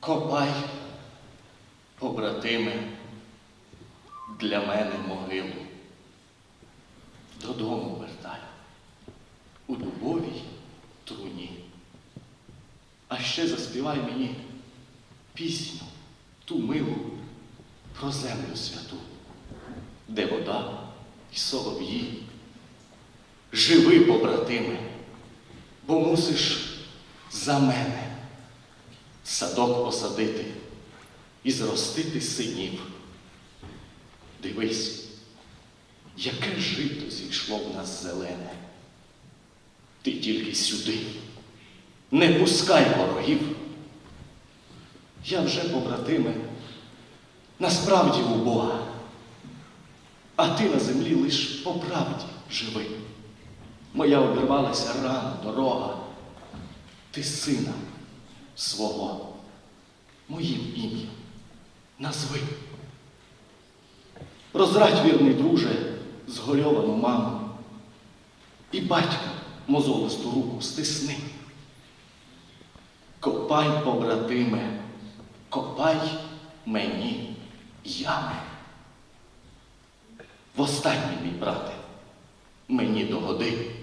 Копай, побратиме, для мене могилу. Додому вертай у дубовій труні. А ще заспівай мені пісню, ту милу про землю святу, де вода і солов'ї. Живи, побратиме, бо мусиш за мене садок посадити і зростити синів. Дивись, яке жито зійшло в нас зелене. Ти тільки сюди, не пускай ворогів. Я вже, побратиме, насправді у Бога, а ти на землі лиш по правді живи. Моя обірвалася рана, дорога, ти сина свого моїм ім'ям назви. Розрадь, вірний друже, згорьовану маму, і батька мозолисту руку стисни. Копай, побратиме, копай мені ями. Востаннє, мій брате, мені догоди.